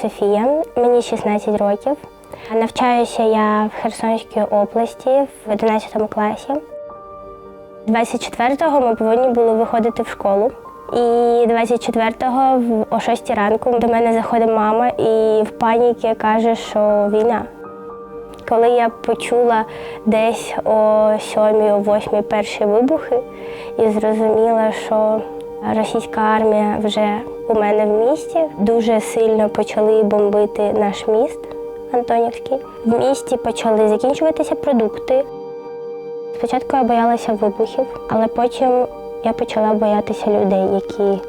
Софія, мені 16 років. Навчаюся я в Херсонській області в 11 класі. 24-го ми повинні були виходити в школу. І 24-го о 6 ранку до мене заходить мама і в паніки каже, що війна. Коли я почула десь о 7 о 8 перші вибухи і зрозуміла, що російська армія вже у мене в місті, дуже сильно почали бомбити наш міст Антонівський. В місті почали закінчуватися продукти. Спочатку я боялася вибухів, але потім я почала боятися людей, які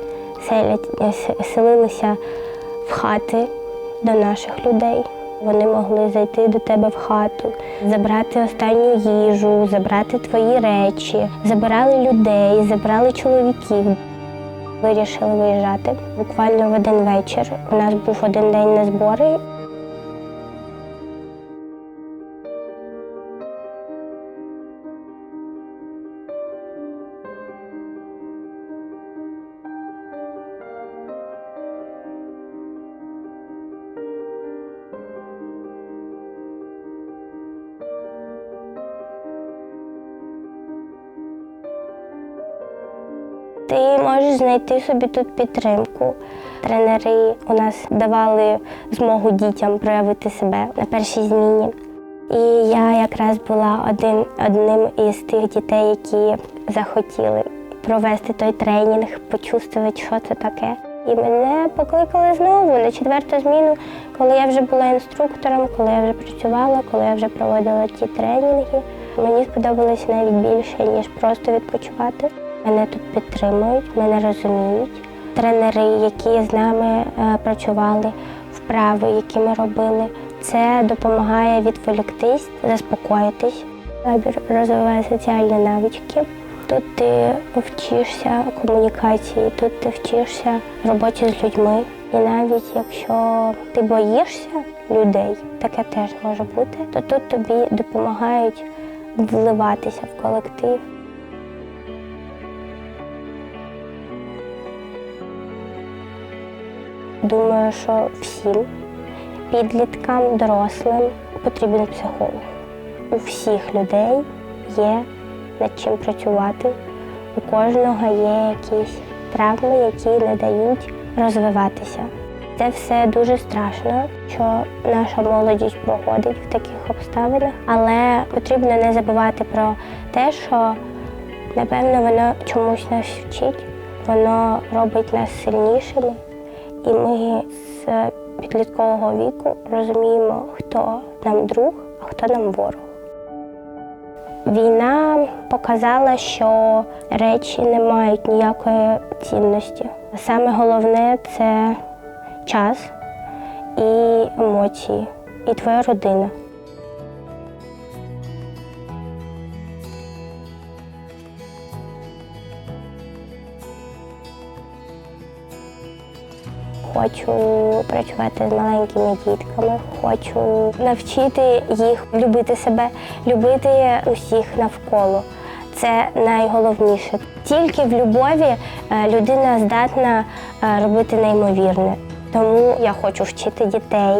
селилися в хати до наших людей. Вони могли зайти до тебе в хату, забрати останню їжу, забрати твої речі, забирали людей, забрали чоловіків. Вирішили виїжджати. Буквально в один вечір. У нас був один день на збори. Ти можеш знайти собі тут підтримку. Тренери у нас давали змогу дітям проявити себе на першій зміні. І я якраз була один, одним із тих дітей, які захотіли провести той тренінг, почувствувати, що це таке. І мене покликали знову на четверту зміну, коли я вже була інструктором, коли я вже працювала, коли я вже проводила ті тренінги. Мені сподобалось навіть більше, ніж просто відпочивати. Мене тут підтримують, мене розуміють. Тренери, які з нами е, працювали, вправи, які ми робили, це допомагає відволіктись, заспокоїтись. Табір розвиває соціальні навички. Тут ти вчишся комунікації, тут ти вчишся роботі з людьми. І навіть якщо ти боїшся людей, таке теж може бути, то тут тобі допомагають вливатися в колектив. Думаю, що всім підліткам, дорослим потрібен психолог. У всіх людей є над чим працювати. У кожного є якісь травми, які не дають розвиватися. Це все дуже страшно, що наша молодість проходить в таких обставинах, але потрібно не забувати про те, що напевно воно чомусь нас вчить, воно робить нас сильнішими, і ми з підліткового віку розуміємо, хто нам друг, а хто нам ворог. Війна показала, що речі не мають ніякої цінності. Саме головне це час і емоції, і твоя родина. Хочу працювати з маленькими дітками, хочу навчити їх любити себе, любити усіх навколо. Це найголовніше. Тільки в любові е, людина здатна е, робити неймовірне. Тому я хочу вчити дітей,